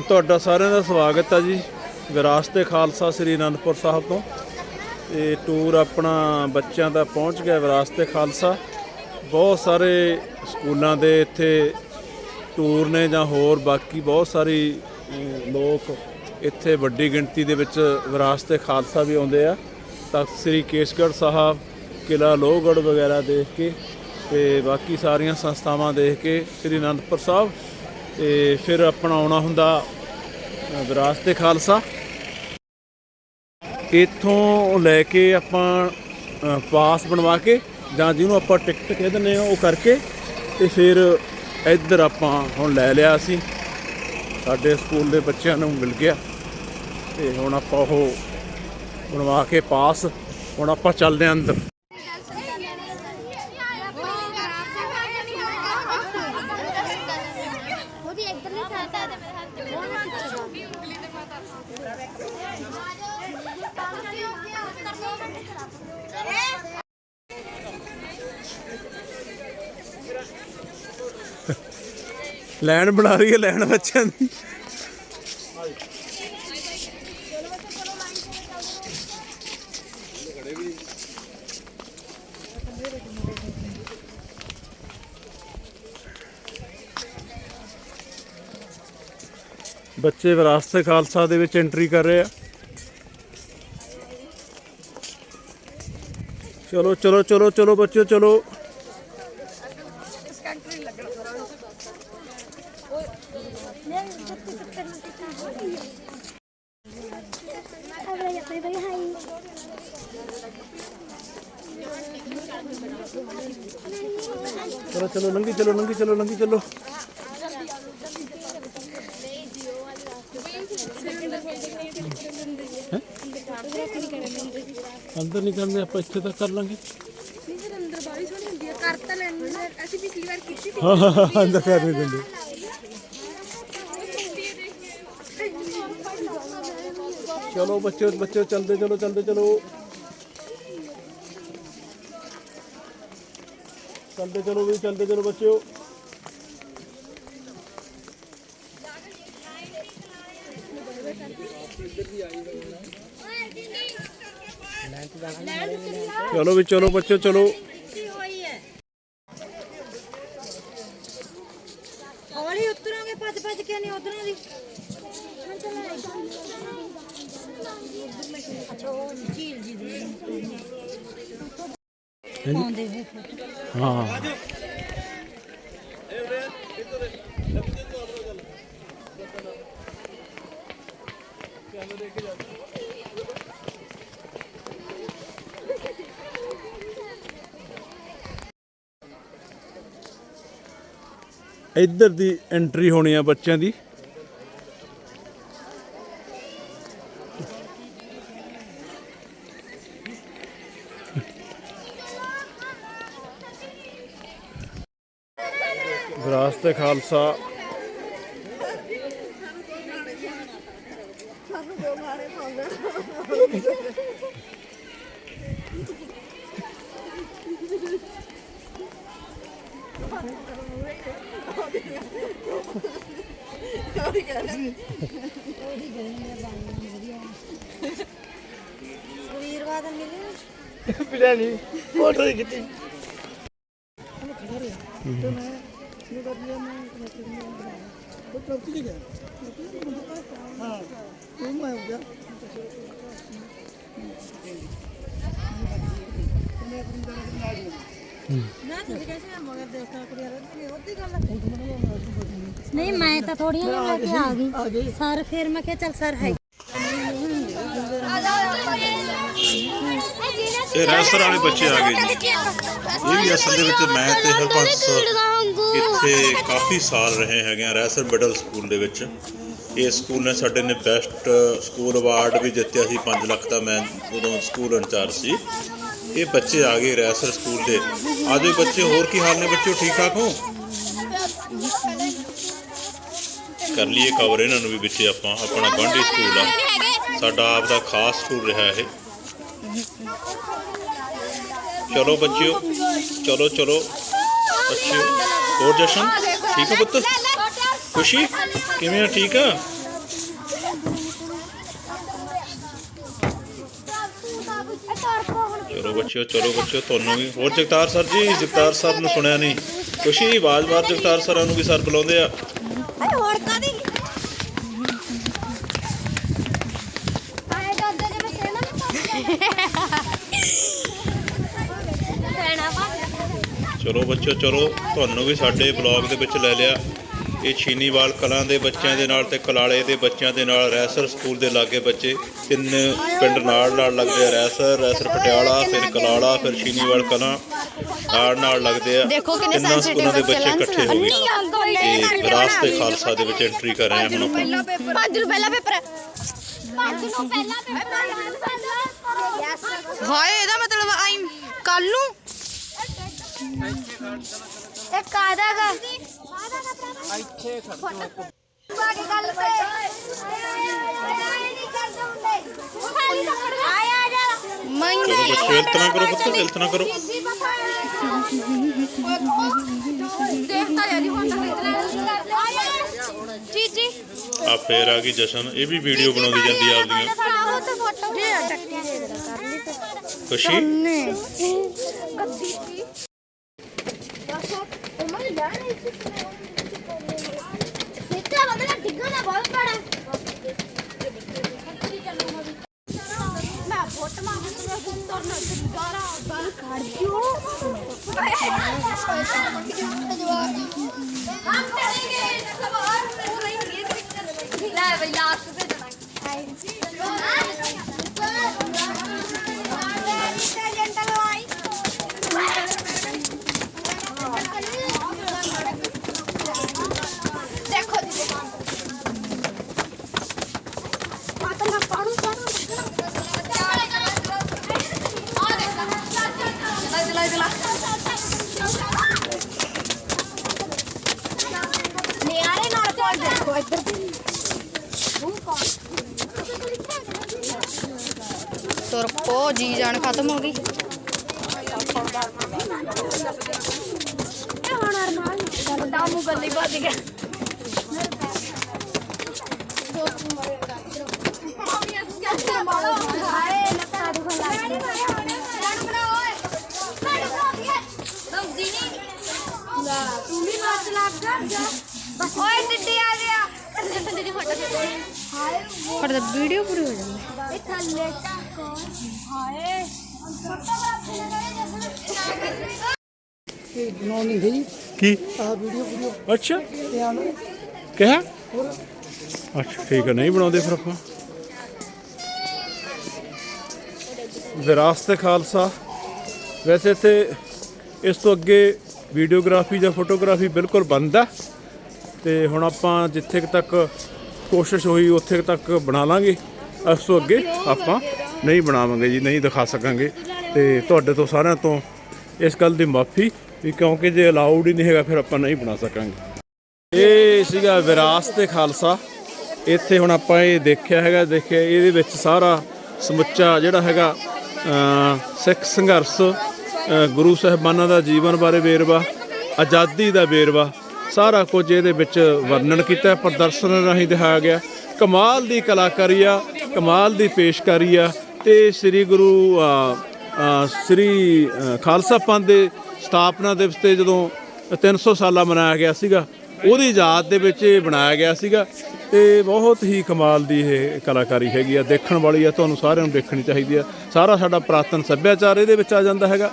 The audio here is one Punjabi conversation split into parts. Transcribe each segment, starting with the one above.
ਤੁਹਾਡਾ ਸਾਰਿਆਂ ਦਾ ਸਵਾਗਤ ਹੈ ਜੀ, ਵਿਰਾਸਤੇ ਖਾਲਸਾ ਸ੍ਰੀ ਅਨੰਦਪੁਰ ਸਾਹਿਬ ਤੋਂ। ਇਹ ਟੂਰ ਆਪਣਾ ਬੱਚਿਆਂ ਦਾ ਪਹੁੰਚ ਗਿਆ ਵਿਰਾਸਤੇ ਖਾਲਸਾ। ਬਹੁਤ ਸਾਰੇ ਸਕੂਲਾਂ ਦੇ ਇੱਥੇ ਟੂਰ ਨੇ ਜਾਂ ਹੋਰ ਬਾਕੀ ਬਹੁਤ ਸਾਰੀ ਲੋਕ ਇੱਥੇ ਵੱਡੀ ਗਿਣਤੀ ਦੇ ਵਿੱਚ ਵਿਰਾਸਤੇ ਖਾਲਸਾ ਵੀ ਆਉਂਦੇ ਆ। ਤਖਤ ਸ੍ਰੀ ਕੇਸਗੜ੍ਹ ਸਾਹਿਬ ਕਿਲਾ ਲੋਹਗੜ੍ਹ ਵਗੈਰਾ ਦੇਖ ਕੇ ਤੇ ਬਾਕੀ ਸਾਰੀਆਂ ਸੰਸਥਾਵਾਂ ਦੇਖ ਕੇ ਸ੍ਰੀ ਅਨੰਦਪੁਰ ਸਾਹਿਬ ਤੇ ਫਿਰ ਆਪਣਾ ਆਉਣਾ ਹੁੰਦਾ ਵਿਰਾਸਤ ਵਿਰਾਸਤੇ ਖਾਲਸਾ। ਇੱਥੋਂ ਲੈ ਕੇ ਆਪਾਂ ਪਾਸ ਬਣਵਾ ਕੇ ਜਾਂ ਜਿਹਨੂੰ ਆਪਾਂ ਟਿਕਟ ਕਹਿ ਦਿੰਦੇ ਆ ਉਹ ਕਰਕੇ ਤੇ ਫਿਰ ਇੱਧਰ ਆਪਾਂ ਹੁਣ ਲੈ ਲਿਆ ਅਸੀਂ ਸਾਡੇ ਸਕੂਲ ਦੇ ਬੱਚਿਆਂ ਨੂੰ ਮਿਲ ਗਿਆ ਤੇ ਹੁਣ ਆਪਾਂ ਉਹ ਬਣਵਾ ਕੇ ਪਾਸ। ਹੁਣ ਆਪਾਂ ਚੱਲਦੇ ਆਂ ਅੰਦਰ। ਉਹਦੀ ਸਾਈਡ ਤੇ ਮੇਰੇ ਹੱਥ ਤੇ ਉਹ ਨਾ ਲੈਣ ਬਣਾ ਰਹੀ ਹੈ ਲੈਣ ਬੱਚਿਆਂ ਦੀ। ਬੱਚੇ ਵਿਰਾਸਤ ਖਾਲਸਾ ਦੇ ਵਿੱਚ ਐਂਟਰੀ ਕਰ ਰਹੇ ਆ। ਚਲੋ ਚਲੋ ਚਲੋ ਚਲੋ ਬੱਚਿਓ, ਚਲੋ। ਚਲੋ ਚਲੋ ਲੰਗੀ ਚਲੋ ਲੰਗੀ ਚਲੋ ਲੰਗੀ ਚਲੋ ਹੈਂ? ਅੰਦਰ ਨਹੀਂ ਕਰਦੇ ਆਪਾਂ ਇੱਥੇ ਤੱਕ ਕਰ ਲਾਂਗੇ। ਕਰ ਤਾਂ ਲੈਣੀ ਅਸੀਂ ਪਿਛਲੀ ਵਾਰ ਕੀਤੀ ਸੀ। ਹਾਂ ਹਾਂ ਹਾਂ, ਅੰਦਰ ਕਰ ਨਹੀਂ ਦਿੰਦੇ। ਚਲੋ ਬੱਚਿਓ ਬੱਚਿਓ ਚਲਦੇ ਚਲੋ ਚਲਦੇ ਚਲੋ। ਚਲਦੇ ਚਲੋ ਵੀ ਚਲਦੇ ਚਲੋ ਬੱਚਿਓ। ਚਲੋ ਵੀ ਚਲੋ ਬੱਚਿਓ ਚਲੋ। ਹੌਲੀ ਉਤਰਾਂਗੇ ਭੱਜ ਭੱਜ ਕੇ ਨਹੀਂ ਉਧਰੋਂ ਦੀ। ਝੀਲ ਜੀ ਦੀ ਆਉਂਦੇ ਹੋਏ ਫੋਟੋ ਹਾਂ ਇੱਧਰ ਦੀ ਐਂਟਰੀ ਹੋਣੀ ਆ ਬੱਚਿਆਂ ਦੀ। ਵਿਰਾਸਤ ਖਾਲਸਾ। ਮਿਲੇ ਪਿਲਿਆ ਨਹੀਂ ਫੋਟੋ ਹੀ ਕੀਤੀ ਹਾਂ ਤੂੰ ਮੈਂ ਹੋ ਗਿਆ ਨਾ ਤੁਸੀਂ ਕਹਿੰਦੇ ਮਗਰ ਦੇਖਾ ਕੁੜੀ ਨਹੀਂ ਉਹਦੀ ਗੱਲ ਨਹੀਂ ਮੈਂ ਤਾਂ ਥੋੜੀਆਂ ਜਿਹੀਆਂ ਲੈ ਕੇ ਆ ਗਈ ਸਰ ਫਿਰ ਮੈਂ ਕਿਹਾ ਚੱਲ ਸਰ ਹੈ ਇਹ ਰੈਸਰ ਵਾਲੇ ਬੱਚੇ ਆ ਗਏ ਜੀ। ਇਹ ਵੀ ਅਸਲ ਦੇ ਵਿੱਚ ਮੈਂ ਤੇ ਹਰਬੰਸ ਇੱਥੇ ਕਾਫੀ ਸਾਲ ਰਹੇ ਹੈਗੇ ਆ ਰੈਸਰ ਮਿਡਲ ਸਕੂਲ ਦੇ ਵਿੱਚ। ਇਹ ਸਕੂਲ ਨੇ ਸਾਡੇ ਨੇ ਬੈਸਟ ਸਕੂਲ ਅਵਾਰਡ ਵੀ ਜਿੱਤਿਆ ਸੀ 5 ਲੱਖ ਦਾ ਮੈਂ ਉਦੋਂ ਸਕੂਲ ਇੰਚਾਰਜ ਸੀ। ਇਹ ਬੱਚੇ ਆ ਗਏ ਰੈਸਰ ਸਕੂਲ ਦੇ। ਆਜੋ ਬੱਚੇ, ਹੋਰ ਕੀ ਹਾਲ ਨੇ ਬੱਚਿਓ, ਠੀਕ ਠਾਕ ਹੋ? ਕਰ ਲਈਏ ਕਵਰ ਇਹਨਾਂ ਨੂੰ ਵੀ ਵਿੱਚ ਆਪਾਂ, ਆਪਣਾ ਗਵਾਂਢੀ ਸਕੂਲ ਆ। ਸਾਡਾ ਆਪ ਦਾ ਖਾਸ ਸਕੂਲ ਰਿਹਾ ਇਹ। ਚਲੋ ਬੱਚਿਓ, ਚਲੋ ਚਲੋ। ਬੱਚਿਓ ਹੋਰ ਜਸ਼ਨ? ਠੀਕ ਹੋ ਪੁੱਤ? ਖੁਸ਼ੀ? ਕਿਵੇਂ ਆ, ਠੀਕ ਆ? ਚਲੋ ਬੱਚਿਓ ਚਲੋ ਬੱਚਿਓ, ਤੁਹਾਨੂੰ ਵੀ। ਹੋਰ ਜਗਤਾਰ ਸਰ ਜੀ, ਜਗਤਾਰ ਸਰ ਨੂੰ ਸੁਣਿਆ ਨਹੀਂ। ਖੁਸ਼ੀ ਆਵਾਜ਼ ਬਾਰ ਜਗਤਾਰ ਸਰਾਂ ਨੂੰ ਵੀ ਸਰ ਬੁਲਾਉਂਦੇ ਆ। ਚਲੋ ਬੱਚਿਓ ਚਲੋ ਤੁਹਾਨੂੰ ਵੀ ਸਾਡੇ ਬਲੌਗ ਦੇ ਵਿੱਚ ਲੈ ਲਿਆ। ਇਹ ਛੀਨੀਵਾਲ ਕਲਾਂ ਦੇ ਬੱਚਿਆਂ ਦੇ ਨਾਲ ਤੇ ਕਲਾਲੇ ਦੇ ਬੱਚਿਆਂ ਦੇ ਨਾਲ ਰੈਸਰ ਸਕੂਲ ਦੇ ਲਾਗੇ ਬੱਚੇ ਤਿੰਨ ਪਿੰਡ ਨਾਲ ਨਾਲ ਲੱਗਦੇ ਆ ਰੈਸਰ ਰੈਸਰ ਪਟਿਆਲਾ ਫਿਰ ਕਲਾਲਾ ਫਿਰ ਛੀਨੀਵਾਲ ਕਲਾਂ ਨਾਲ ਨਾਲ ਲੱਗਦੇ ਆ। ਦੇਖੋ ਕਿੰਨੇ ਦੇ ਬੱਚੇ ਬੱਚੇ ਇਕੱਠੇ ਹੋ ਗਏ। ਅੰਨੀ ਤੇ ਵਿਰਾਸਤ ਤੇ ਖਾਲਸਾ ਦੇ ਵਿੱਚ ਐਂਟਰੀ ਕਰ ਰਹੇ ਹਾਂ ਹੁਣ ਆਪਾਂ ਪੰਜ ਨੂੰ ਪਹਿਲਾ ਪੇਪਰ ਪੰਜ ਨੂੰ ਪਹਿਲਾ ਪੇਪਰ ਹਾਏ ਇਹਦਾ ਮਤਲਬ ਆਈ ਕੱਲ ਨੂੰ ਇਹ ਕਾਦਾ ਗਾ ਇੱਥੇ ਖੜੋ ਬਾਕੀ ਗੱਲ ਤੇ। ਨਹੀਂ ਕਰਦੇ ਹੁੰਦੇ। ਖਾਲੀ ਤਾਂ ਖੜ ਆਇਆ ਜਾ। ਮੈਂ ਚਲੋ ਬੱਚਿਓ ਇਲਤਨਾ ਕਰੋ ਪੁੱਤ ਇਲਤਨਾ ਕਰੋ ਦੇਖਤਾ ਯਾਰੀ ਹੁਣ ਜੀ ਜੀ ਆ ਫੇਰ ਆ ਗਈ ਜਸ਼ਨ। ਇਹ ਵੀ ਵੀਡੀਓ ਬਣਾਉਂਦੀ ਜਾਂਦੀ ਆ ਆਪਦੀਆਂ। ਆਹੋ ਤੇ ਫੋਟੋ ਜੀ ਚੱਕੀ ਦੇ ਕਰ ਲਈ ਖੁਸ਼ੀ? ਗੱਦੀ ਸੀ ਬਸ ਉਹ ਮੈਂ ਜਾਣੇ ਸਿੱਧਾ ਬਦਲਾ ਡਿੱਗਣਾ ਬਹੁਤ ਬੜਾ ਮੈਂ ਫੋਟ ਮਾਰ ਕੇ ਤੁਰਨ ਦੁਆਰਾ ਬੰਨ ਕੱਢ ਦਿਓ हम करेंगे ਨਿਆਰੇ ਨਾਲ ਕੋਲ ਦੇਖੋ ਇੱਧਰ ਉਹ ਕੌਣ ਤੁਰ ਪੋ ਜੀ ਜਾਨ ਖਤਮ ਹੋ ਗਈ ਇਹ ਹੁਣ ਅਰਮਾਨ ਦਾਮੂ ਗੱਲੀ ਵੱਜ ਗਿਆ ਹਾਏ ਲੱਤਾਂ ਦੁਖਣ ਲੱਗ ਗਈਆਂ ਤੂੰ ਵੀ ਬਸ ਲੱਗ ਜਾ ਓਏ ਟਿੱਡੀ ਆ ਗਿਆ ਟਿੱਡੀ ਦੀ ਫੋਟੋ ਪਰ ਵੀਡੀਓ ਪੂਰੀ ਹੋ ਜਾਂਦੀ ਇਹ ਥੱਲੇ ਤਾਂ ਹਾਏ ਇਹ ਬਣਾਉਣੀ ਗਈ ਕੀ ਆ ਵੀਡੀਓ ਵੀਡੀਓ ਅੱਛਾ ਧਿਆਨ ਕਿਹਾ ਅੱਛਾ ਠੀਕ ਹੈ ਨਹੀਂ ਬਣਾਉਂਦੇ ਫਿਰ ਆਪਾਂ ਵਿਰਾਸਤ ਖਾਲਸਾ ਵੈਸੇ ਇੱਥੇ ਇਸ ਤੋਂ ਅੱਗੇ ਵੀਡੀਓਗ੍ਰਾਫੀ ਜਾਂ ਫੋਟੋਗ੍ਰਾਫੀ ਬਿਲਕੁਲ ਬੰਦ ਆ ਤੇ ਹੁਣ ਆਪਾਂ ਜਿੱਥੇ ਤੱਕ ਕੋਸ਼ਿਸ਼ ਹੋਈ, ਉੱਥੇ ਤੱਕ ਬਣਾ ਲਾਂਗੇ। ਇਸ ਤੋਂ ਅੱਗੇ ਆਪਾਂ ਨਹੀਂ ਬਣਾਵਾਂਗੇ ਜੀ, ਨਹੀਂ ਦਿਖਾ ਸਕਾਂਗੇ। ਤੇ ਤੁਹਾਡੇ ਤੋਂ ਸਾਰਿਆਂ ਤੋਂ ਇਸ ਗੱਲ ਦੀ ਮਾਫੀ ਵੀ ਕਿਉਂਕਿ ਜੇ ਅਲਾਉਡ ਹੀ ਨਹੀਂ ਹੈਗਾ, ਫਿਰ ਆਪਾਂ ਨਹੀਂ ਬਣਾ ਸਕਾਂਗੇ। ਇਹ ਸੀਗਾ ਵਿਰਾਸਤ ਤੇ ਖਾਲਸਾ। ਇੱਥੇ ਹੁਣ ਆਪਾਂ ਇਹ ਦੇਖਿਆ ਹੈਗਾ, ਦੇਖਿਆ, ਇਹਦੇ ਵਿੱਚ ਸਾਰਾ ਸਮੁੱਚਾ ਜਿਹੜਾ ਹੈਗਾ ਸਿੱਖ ਸੰਘਰਸ਼ ਗੁਰੂ ਸਾਹਿਬਾਨਾਂ ਦਾ ਜੀਵਨ ਬਾਰੇ ਵੇਰਵਾ, ਆਜ਼ਾਦੀ ਦਾ ਵੇਰਵਾ ਸਾਰਾ ਕੁਝ ਇਹਦੇ ਵਿੱਚ ਵਰਣਨ ਕੀਤਾ, ਪ੍ਰਦਰਸ਼ਨ ਰਾਹੀਂ ਦਿਖਾਇਆ ਗਿਆ। ਕਮਾਲ ਦੀ ਕਲਾਕਾਰੀ ਆ, ਕਮਾਲ ਦੀ ਪੇਸ਼ਕਾਰੀ ਆ ਤੇ ਸ੍ਰੀ ਗੁਰੂ ਸ੍ਰੀ ਖਾਲਸਾ ਪੰਥ ਦੇ ਸਥਾਪਨਾ ਦਿਵਸ ਤੇ ਜਦੋਂ 300 ਸਾਲਾ ਮਨਾਇਆ ਗਿਆ ਸੀਗਾ, ਉਹਦੀ ਯਾਦ ਦੇ ਵਿੱਚ ਇਹ ਬਣਾਇਆ ਗਿਆ ਸੀਗਾ ਤੇ ਬਹੁਤ ਹੀ ਕਮਾਲ ਦੀ ਇਹ ਕਲਾਕਾਰੀ ਹੈਗੀ ਆ। ਦੇਖਣ ਵਾਲੀ ਆ, ਤੁਹਾਨੂੰ ਸਾਰਿਆਂ ਨੂੰ ਦੇਖਣੀ ਚਾਹੀਦੀ ਆ। ਸਾਰਾ ਸਾਡਾ ਪ੍ਰਾਤਨ ਸੱਭਿਆਚਾਰ ਇਹਦੇ ਵਿੱਚ ਆ ਜਾਂਦਾ ਹੈਗਾ।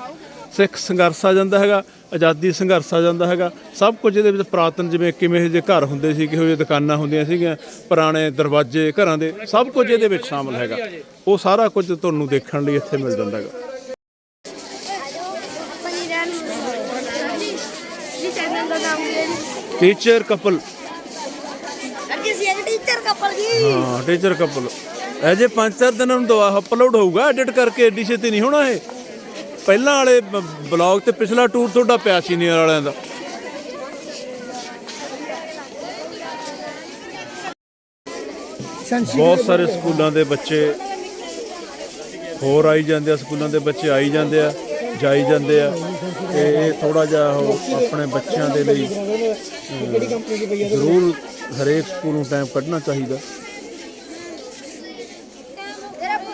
ਸਿੱਖ ਸੰਘਰਸ਼ ਆ ਜਾਂਦਾ ਹੈਗਾ, ਆਜ਼ਾਦੀ ਸੰਘਰਸ਼ ਆ ਜਾਂਦਾ ਹੈਗਾ। ਸਭ ਕੁਝ ਇਹਦੇ ਵਿੱਚ ਪ੍ਰਾਤਨ ਜਿਵੇਂ ਕਿਵੇਂ ਜਿਹੇ ਘਰ ਹੁੰਦੇ ਸੀ, ਕਿਹੋ ਜਿਹੇ ਦੁਕਾਨਾਂ ਹੁੰਦੀਆਂ ਸੀਗੀਆਂ, ਪੁਰਾਣੇ ਦਰਵਾਜ਼ੇ, ਘਰਾਂ ਦੇ, ਸਭ ਕੁਝ ਇਹਦੇ ਵਿੱਚ ਸ਼ਾਮਲ ਹੈਗਾ। ਉਹ ਸਾਰਾ ਕੁਝ ਤੁਹਾਨੂੰ ਦੇਖਣ ਲਈ ਇੱਥੇ ਮਿਲ ਜਾਂਦਾ ਹੈਗਾ। ਜੀ ਟੀਚਰ ਕਪਲ ਅੱਗੇ ਸੀ ਟੀਚਰ ਕਪਲ ਜੀ ਹਾਂ ਟੀਚਰ ਕਪਲ ਅਜੇ ਪੰਜ ਚਾਰ ਦਿਨਾਂ ਨੂੰ ਦੁਆ ਅਪਲੋਡ ਹੋਊਗਾ ਐਡਿਟ ਕਰਕੇ ਏਡੀ ਛੇਤੀ ਨਹੀਂ ਹੋਣਾ ਇਹ। ਪਹਿਲਾਂ ਵਾਲੇ ਬਲੌਗ ਤੇ ਪਿਛਲਾ ਟੂਰ ਤੁਹਾਡਾ ਪਿਆ ਸੀ ਨੀਅਰ ਵਾਲਿਆਂ ਦਾ। ਬਹੁਤ ਸਾਰੇ ਸਕੂਲਾਂ ਦੇ ਬੱਚੇ ਹੋਰ ਆਈ ਜਾਂਦੇ ਆ ਸਕੂਲਾਂ ਦੇ ਬੱਚੇ ਆਈ ਜਾਂਦੇ ਆ ਜਾਈ ਜਾਂਦੇ ਆ ਤੇ ਇਹ ਥੋੜਾ ਜਿਹਾ ਉਹ ਆਪਣੇ ਬੱਚਿਆਂ ਦੇ ਲਈ ਜ਼ਰੂਰ ਹਰੇਕ ਸਕੂਲ ਨੂੰ ਟਾਈਮ ਕੱਢਣਾ ਚਾਹੀਦਾ।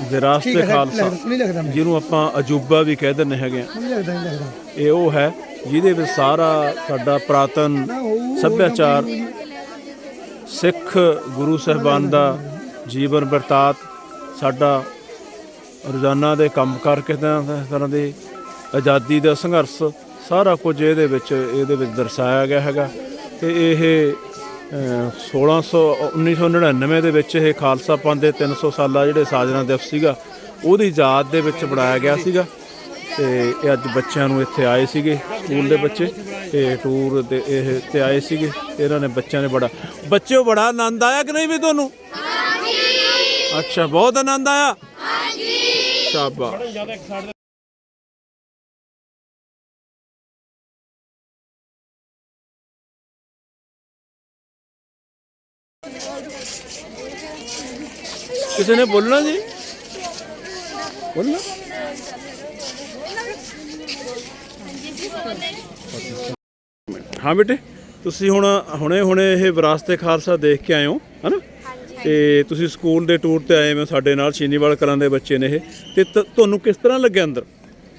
ਵਿਰਾਸਤ ਖਾਲਸਾ ਨਹੀਂ ਲੱਗਦਾ ਮੈਂ ਜਿਹਨੂੰ ਆਪਾਂ ਅਜੂਬਾ ਵੀ ਕਹਿ ਦਿੰਦੇ ਹੈਗੇ ਆ ਨਹੀਂ ਲੱਗਦਾ ਨਹੀਂ ਲੱਗਦਾ ਇਹ ਉਹ ਹੈ ਜਿਹਦੇ ਵਿੱਚ ਸਾਰਾ ਸਾਡਾ ਪ੍ਰਾਤਨ ਸੱਭਿਆਚਾਰ ਸਿੱਖ ਗੁਰੂ ਸਾਹਿਬਾਨ ਦਾ ਜੀਵਨ ਵਰਤਾਤ ਸਾਡਾ ਰੋਜ਼ਾਨਾ ਦੇ ਕੰਮ ਕਰ ਕਿਸ ਤਰ੍ਹਾਂ ਤਰ੍ਹਾਂ ਦੇ ਆਜ਼ਾਦੀ ਦਾ ਸੰਘਰਸ਼ ਸਾਰਾ ਕੁਝ ਇਹਦੇ ਵਿੱਚ ਇਹਦੇ ਵਿੱਚ ਦਰਸਾਇਆ ਗਿਆ ਹੈਗਾ। ਤੇ ਇਹ 1600 1999 ਦੇ ਵਿੱਚ ਇਹ ਖਾਲਸਾ ਪੰਥ ਦੇ 300 ਸਾਲਾ ਜਿਹੜੇ ਸਾਜਨਾ ਦਿਵਸ ਸੀਗਾ ਉਹਦੀ ਯਾਦ ਦੇ ਵਿੱਚ ਬਣਾਇਆ ਗਿਆ ਸੀਗਾ ਤੇ ਇਹ ਅੱਜ ਬੱਚਿਆਂ ਨੂੰ ਇੱਥੇ ਆਏ ਸੀਗੇ ਸਕੂਲ ਦੇ ਬੱਚੇ ਤੇ ਟੂਰ ਤੇ ਇਹ ਤੇ ਆਏ ਸੀਗੇ ਇਹਨਾਂ ਨੇ ਬੱਚਿਆਂ ਨੇ ਬੜਾ ਬੱਚਿਓ ਬੜਾ ਆਨੰਦ ਆਇਆ ਕਿ ਨਹੀਂ ਵੀ ਤੁਹਾਨੂੰ? ਹਾਂਜੀ। ਅੱਛਾ ਬਹੁਤ ਆਨੰਦ ਆਇਆ? ਹਾਂਜੀ। ਸ਼ਾਬਾਸ਼। ਕਿਸੇ ਨੇ ਬੋਲਣਾ ਜੀ? ਬੋਲਣਾ? ਹਾਂ ਬੇਟੇ ਤੁਸੀਂ ਹੁਣ ਹੁਣੇ ਹੁਣੇ ਇਹ ਵਿਰਾਸਤੇ ਖਾਲਸਾ ਦੇਖ ਕੇ ਆਏ ਹੋ ਹਨਾ? ਤੇ ਤੁਸੀਂ ਸਕੂਲ ਦੇ ਟੂਰ ਤੇ ਆਏ ਹੋ ਸਾਡੇ ਨਾਲ ਸ਼ੀਨੀਵਾਲ ਕਲਾਂ ਦੇ ਬੱਚੇ ਨੇ ਇਹ। ਤੇ ਤ- ਤੁਹਾਨੂੰ ਕਿਸ ਤਰ੍ਹਾਂ ਲੱਗਿਆ ਅੰਦਰ?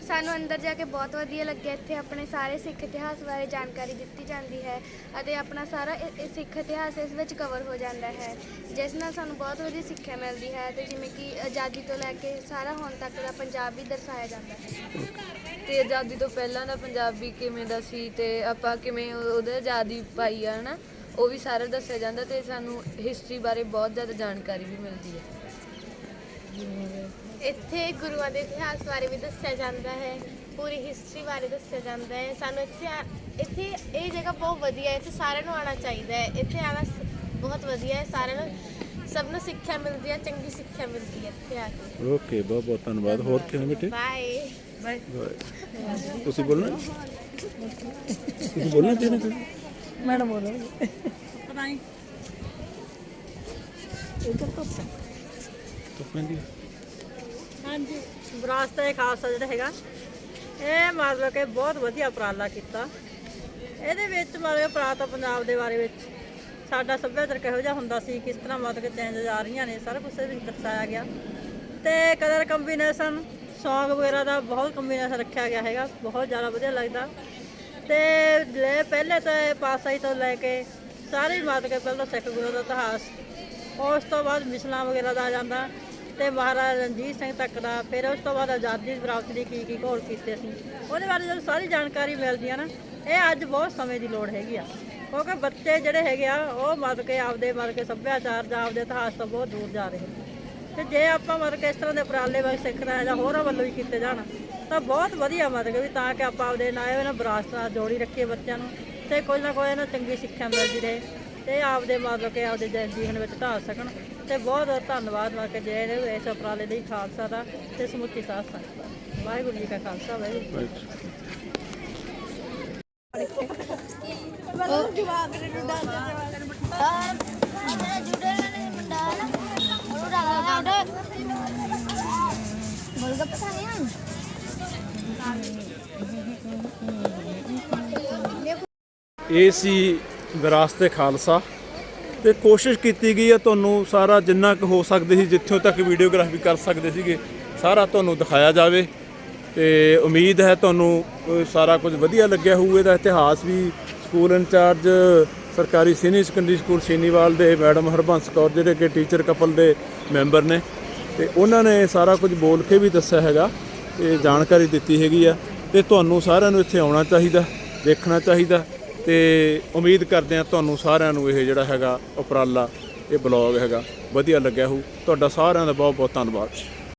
ਸਾਨੂੰ ਅੰਦਰ ਜਾ ਕੇ ਬਹੁਤ ਵਧੀਆ ਲੱਗਿਆ। ਇੱਥੇ ਆਪਣੇ ਸਾਰੇ ਸਿੱਖ ਇਤਿਹਾਸ ਬਾਰੇ ਜਾਣਕਾਰੀ ਦਿੱਤੀ ਜਾਂਦੀ ਹੈ ਅਤੇ ਆਪਣਾ ਸਾਰਾ ਇ- ਸਿੱਖ ਇਤਿਹਾਸ ਇਸ ਵਿੱਚ ਕਵਰ ਹੋ ਜਾਂਦਾ ਹੈ। ਜਿਸ ਨਾਲ ਸਾਨੂੰ ਬਹੁਤ ਵਧੀਆ ਸਿੱਖਿਆ ਮਿਲਦੀ ਹੈ ਤੇ ਜਿਵੇਂ ਕਿ ਆਜ਼ਾਦੀ ਤੋਂ ਲੈ ਕੇ ਸਾਰਾ ਹੁਣ ਤੱਕ ਦਾ ਪੰਜਾਬ ਵੀ ਦਰਸਾਇਆ ਜਾਂਦਾ ਹੈ। ਤੇ ਆਜ਼ਾਦੀ ਤੋਂ ਪਹਿਲਾਂ ਦਾ ਪੰਜਾਬੀ ਕਿਵੇਂ ਦਾ ਸੀ ਤੇ ਆਪਾਂ ਕਿਵੇਂ ਉਹ- ਉਹਦੇ ਆਜ਼ਾਦੀ ਪਾਈ ਆ ਹਨਾ? ਉਹ ਵੀ ਸਾਰਾ ਦੱਸਿਆ ਜਾਂਦਾ ਤੇ ਸਾਨੂੰ ਹਿਸਟਰੀ ਬਾਰੇ ਬਹੁਤ ਜ਼ਿਆਦਾ ਜਾਣਕਾਰੀ ਵੀ ਮਿਲਦੀ ਹੈ। ਇੱਥੇ ਗੁਰੂਆਂ ਦੇ ਇਤਿਹਾਸ ਬਾਰੇ ਵੀ ਦੱਸਿਆ ਜਾਂਦਾ ਹੈ ਪੂਰੀ ਹਿਸਟਰੀ ਬਾਰੇ ਦੱਸਿਆ ਜਾਂਦਾ ਹੈ। ਸਾਨੂੰ ਇੱਥੇ ਆ- ਇੱਥੇ ਇਹ ਜਗ੍ਹਾ ਬਹੁਤ ਵਧੀਆ ਹੈ ਇੱਥੇ ਸਾਰਿਆਂ ਨੂੰ ਆਉਣਾ ਚਾਹੀਦਾ ਹੈ। ਇੱਥੇ ਆਉਣਾ ਸ- ਬਹੁਤ ਵਧੀਆ ਹੈ ਸਾਰਿਆਂ ਨੂੰ ਸਭ ਨੂੰ ਸਿੱਖਿਆ ਮਿਲਦੀ ਹੈ ਚੰਗੀ ਸਿੱਖਿਆ ਮਿਲਦੀ ਹੈ ਇੱਥੇ ਆ ਕੇ। ਓਕੇ ਬਹੁਤ ਬਹੁਤ ਧੰਨਵਾਦ। ਹੋਰ ਕਿਵੇਂ ਬੇਟੇ? ਬਾਏ ਤੁਸੀਂ ਬੋਲਣਾ? ਤੁਸੀਂ ਬੋਲਣਾ ਚਾਹੁੰਦੇ ਕੋਈ ਮੈਡਮ ਬੋਲੋ। ਤਾਂ ਪੈਂਦੀ ਹਾਂਜੀ, ਵਿਰਾਸਤ ਇਹ ਖਾਲਸਾ ਜਿਹੜਾ ਹੈਗਾ। ਇਹ ਮਤਲਬ ਕਿ ਬਹੁਤ ਵਧੀਆ ਉਪਰਾਲਾ ਕੀਤਾ। ਇਹਦੇ ਵਿੱਚ ਮਤਲਬ ਪ੍ਰਾਤਨ ਪੰਜਾਬ ਦੇ ਬਾਰੇ ਵਿੱਚ ਸਾਡਾ ਸੱਭਿਆਚਾਰ ਕਿਹੋ ਜਿਹਾ ਹੁੰਦਾ ਸੀ, ਕਿਸ ਤਰ੍ਹਾਂ ਮਤਲਬ ਕਿ ਚੇਂਜ ਆ ਰਹੀਆਂ ਨੇ, ਸਾਰਾ ਕੁਝ ਵਿੱਚ ਦਰਸਾਇਆ ਗਿਆ। ਤੇ ਕਲਰ ਕੰਬੀਨੇਸ਼ਨ ਸੌਂਗ ਵਗੈਰਾ ਦਾ ਬਹੁਤ ਕੰਬੀਨੇਸ਼ਨ ਰੱਖਿਆ ਗਿਆ ਹੈਗਾ, ਬਹੁਤ ਜ਼ਿਆਦਾ ਵਧੀਆ ਲੱਗਦਾ। ਤੇ ਲੈ ਪਹਿਲੇ ਤਾਂ ਇਹ ਪਾਸਾਈ ਤੋਂ ਲੈ ਕੇ ਸਾਰੇ ਮਤਲਬ ਕਿ ਪਹਿਲਾਂ ਸਿੱਖ ਗੁਰੂ ਦਾ ਇਤਿਹਾਸ, ਉਸ ਤੋਂ ਬਾਅਦ ਮਿਸਲਾਂ ਵਗੈਰਾ ਦਾ ਆ ਜਾਂਦਾ। ਤੇ ਮਹਾਰਾਜਾ ਰਣਜੀਤ ਸਿੰਘ ਤੱਕ ਦਾ ਫਿਰ ਉਸ ਤੋਂ ਬਾਅਦ ਆਜ਼ਾਦੀ ਦੀ ਲਈ ਕੀ ਕੀ ਘੋਲ ਕੀਤੇ ਸੀ। ਉਹਦੇ ਬਾਰੇ ਜਦੋਂ ਸਾਰੀ ਜਾਣਕਾਰੀ ਮਿਲਦੀ ਆ ਨਾ, ਇਹ ਅੱਜ ਬਹੁਤ ਸਮੇਂ ਦੀ ਲੋੜ ਹੈਗੀ ਆ। ਕਿਉਂਕਿ ਬੱਚੇ ਜਿਹੜੇ ਹੈਗੇ ਆ, ਉਹ ਮਤਲਬ ਕਿ ਆਪਦੇ ਮਤਲਬ ਕੇ ਸੱਭਿਆਚਾਰ ਜਾਂ ਆਪਦੇ ਇਤਿਹਾਸ ਤੋਂ ਬਹੁਤ ਦੂਰ ਜਾ ਰਹੇ ਨੇ। ਤੇ ਜੇ ਆਪਾਂ ਮਤਲਬ ਕਿ ਇਸ ਤਰ੍ਹਾਂ ਦੇ ਉਪਰਾਲੇ ਵਾਲੇ ਸਿੱਖਣਾ ਹੈ ਜਾਂ ਹੋਰਾਂ ਵੱਲੋਂ ਵੀ ਕੀਤੇ ਜਾਣ, ਤਾਂ ਬਹੁਤ ਵਧੀਆ ਮਤਲਬ ਕਿ ਵੀ ਤਾਂ ਕਿ ਆਪਾਂ ਆਪਦੇ ਨਾਲ ਇਹਨਾਂ ਵਿਰਾਸਤ ਜੋੜੀ ਰੱਖੀਏ ਬੱਚਿਆਂ ਨੂੰ ਤੇ ਕੋਈ ਨਾ ਕੋਈ ਇਹਨਾਂ ਚੰਗੀ ਸਿੱਖਿਆ ਮਿਲਦੀ ਰਹੇ ਤੇ ਆਪਦੇ ਮਤਲਬ ਕਿ ਆਪਦੇ ਜੀਵਨ ਵਿੱਚ ਢਾਲ ਸਕਣ। ਤੇ ਬਹੁਤ ਬਹੁਤ ਧੰਨਵਾਦ ਮਤਲਬ ਕਿ ਜੇ ਇਸ ਉਪਰਾਲੇ ਲਈ ਖਾਲਸਾ ਦਾ ਤੇ ਸਮੁੱਚੀ ਸਾਧ ਸੰਗਤ ਦਾ ਵਾਹਿਗੁਰੂ ਜੀ ਕਾ ਖਾਲਸਾ, ਵਾਹਿਗੁਰੂ ਜੀ ਕੀ ਫਤਿਹ। ਗੋਲਗੱਪੇ ਖਾਣੇ ਹਨ ਇਹ ਸੀ ਵਿਰਾਸਤੇ ਖਾਲਸਾ ਤੇ ਕੋਸ਼ਿਸ਼ ਕੀਤੀ ਗਈ ਹੈ ਤੁਹਾਨੂੰ ਸਾਰਾ ਜਿੰਨਾ ਕੁ ਹੋ ਸਕਦੇ ਸੀ, ਜਿੱਥੋਂ ਤੱਕ ਵੀਡੀਓਗ੍ਰਾਫੀ ਕਰ ਸਕਦੇ ਸੀਗੇ, ਸਾਰਾ ਤੁਹਾਨੂੰ ਦਿਖਾਇਆ ਜਾਵੇ। ਤੇ ਉਮੀਦ ਹੈ ਤੁਹਾਨੂੰ ਸਾਰਾ ਕੁਝ ਵਧੀਆ ਲੱਗਿਆ ਹੋਊ। ਇਹਦਾ ਇਤਿਹਾਸ ਵੀ ਸਕੂਲ ਇੰਚਾਰਜ, ਸਰਕਾਰੀ ਸੀਨੀਅਰ ਸੈਕੰਡਰੀ ਸਕੂਲ ਸ਼ੀਨੀਵਾਲ ਦੇ, ਮੈਡਮ ਹਰਬੰਸ ਕੌਰ ਜਿਹੜੇ ਕਿ ਟੀਚਰ ਕਪਲ ਦੇ ਮੈਂਬਰ ਨੇ। ਤੇ ਉਹਨਾਂ ਨੇ ਸਾਰਾ ਕੁਝ ਬੋਲ ਕੇ ਵੀ ਦੱਸਿਆ ਹੈਗਾ, ਤੇ ਜਾਣਕਾਰੀ ਦਿੱਤੀ ਹੈਗੀ ਆ। ਤੇ ਤੁਹਾਨੂੰ ਸਾਰਿਆਂ ਨੂੰ ਇੱਥੇ ਆਉਣਾ ਚਾਹੀਦਾ, ਦੇਖਣਾ ਚਾਹੀਦਾ। ਤੇ ਉਮੀਦ ਕਰਦੇ ਆ ਤੁਹਾਨੂੰ ਸਾਰਿਆਂ ਨੂੰ ਇਹ ਜਿਹੜਾ ਹੈਗਾ ਉਪਰਾਲਾ, ਇਹ ਬਲੌਗ ਹੈਗਾ, ਵਧੀਆ ਲੱਗਿਆ ਹੋਊ। ਤੁਹਾਡਾ ਸਾਰਿਆਂ ਦਾ ਬਹੁਤ ਬਹੁਤ ਧੰਨਵਾਦ।